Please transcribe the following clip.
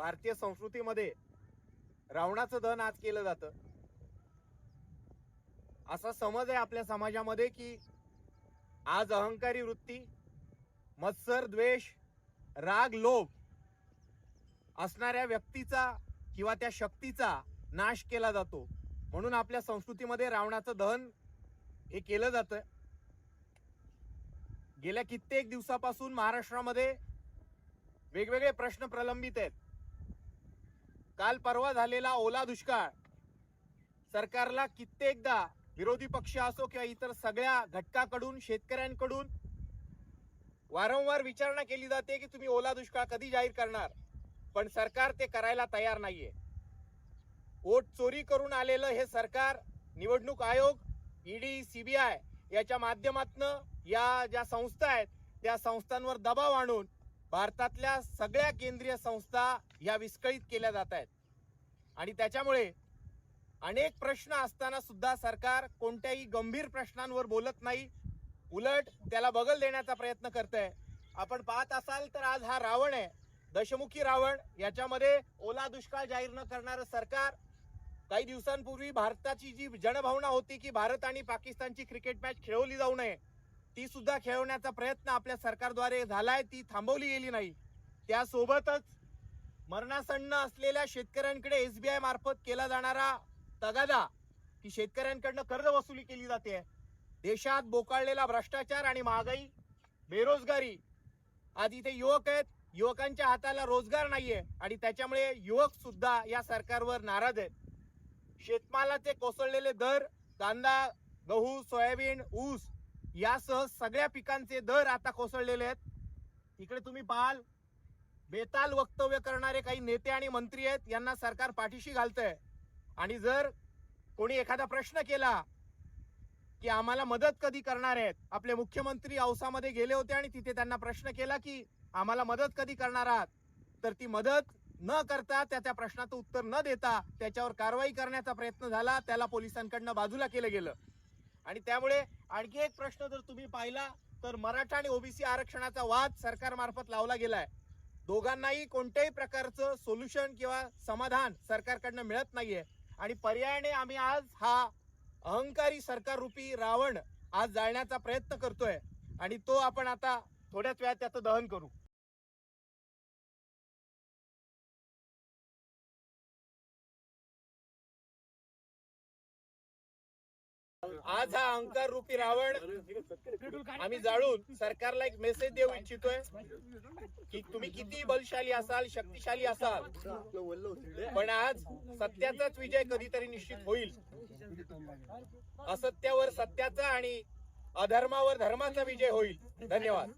भारतीय संस्कृतीमध्ये रावणाचं दहन आज केलं जातं. असा समज आहे आपल्या समाजामध्ये की आज अहंकारी वृत्ती मत्सर द्वेष राग लोभ असणाऱ्या व्यक्तीचा किंवा त्या शक्तीचा नाश केला जातो. म्हणून आपल्या संस्कृतीमध्ये रावणाचं दहन हे केलं जातं. गेल्या कित्येक दिवसापासून महाराष्ट्रामध्ये वेगवेगळे प्रश्न प्रलंबित आहेत. काल परवा झालेला ओला दुष्काळ. सरकारला कित्येकदा विरोधी पक्ष असो किंवा इतर सगळ्या घटकाकडून शेतकऱ्यांकडून वारंवार विचारणा केली जाते की तुम्ही ओला दुष्काळ कधी जाहीर करणार? पण सरकार ते करायला तयार नाहीये. वोट चोरी करून आलेलं हे सरकार निवडणूक आयोग ईडी सीबीआय याच्या माध्यमातनं या ज्या संस्था आहेत त्या संस्थांवर दबाव आणून भारतातल्या सगळ्या केंद्रीय संस्था या विस्कळीत केल्या जात आहेत. आणि त्याच्यामुळे अनेक प्रश्न असताना सुद्धा सरकार कोणत्याही गंभीर प्रश्नांवर बोलत नाही. उलट त्याला बगल देण्याचा प्रयत्न करत आहे आपण पाहत असाल तर आज हा रावण आहे. दशमुखी रावण. याच्यामध्ये ओला दुष्काळ जाहीर न करणारं सरकार. काही दिवसांपूर्वी भारताची जी जनभावना होती की भारत आणि पाकिस्तानची क्रिकेट मॅच खेळवली जाऊ नये. ती सुद्धा खेळवण्याचा प्रयत्न आपल्या सरकारद्वारे झालाय ती थांबवली गेली नाही. त्यासोबतच मरणासन्न असलेल्या शेतकऱ्यांकडे एसबीआय मार्फत केला जाणारा तगादा की शेतकऱ्यांकडनं कर्ज वसुली केली जाते. देशात बोकाळलेला भ्रष्टाचार आणि महागाई बेरोजगारी. आज इथे युवक आहेत युवकांच्या हाताला रोजगार नाहीये आणि त्याच्यामुळे युवक सुद्धा या सरकारवर नाराज आहेत. शेतमालाचे कोसळलेले दर कांदा गहू सोयाबीन ऊस यासह सगळ्या पिकांचे दर आता कोसळलेले आहेत. इकडे तुम्ही पाहाल बेताल वक्तव्य करणारे काही नेते आणि मंत्री आहेत यांना सरकार पाठीशी घालतंय. आणि जर कोणी एखादा प्रश्न केला की आम्हाला मदत कधी करणार आहेत आपले मुख्यमंत्री औसामध्ये गेले होते आणि तिथे त्यांना प्रश्न केला की आम्हाला मदत कधी करणार आहात तर ती मदत न करता त्याच्या प्रश्नाचं उत्तर न देता त्याच्यावर कारवाई करण्याचा प्रयत्न झाला त्याला पोलिसांकडनं बाजूला केलं गेलं. आणि त्यामुळे आणखी एक प्रश्न जर तुम्ही पाहिला तर मराठा आणि ओबीसी आरक्षणाचा वाद सरकारमार्फत लावला गेलाय. दोघांनाही कोणत्याही प्रकारचं सोल्युशन किंवा समाधान सरकारकडनं मिळत नाहीये. आणि पर्यायाने आम्ही आज हा अहंकारी सरकाररूपी रावण आज जाळण्याचा प्रयत्न करतोय. आणि तो आपण आता थोड्याच वेळात त्याचं दहन करू. आज हा अहंकार रूपी रावण आम्ही जाळून सरकारला एक मेसेज देऊ इच्छितोय की तुम्ही किती बलशाली असाल शक्तिशाली असाल पण आज सत्याचाच विजय कधीतरी निश्चित होईल. असत्यावर सत्याचा आणि अधर्मावर धर्माचा विजय होईल. धन्यवाद.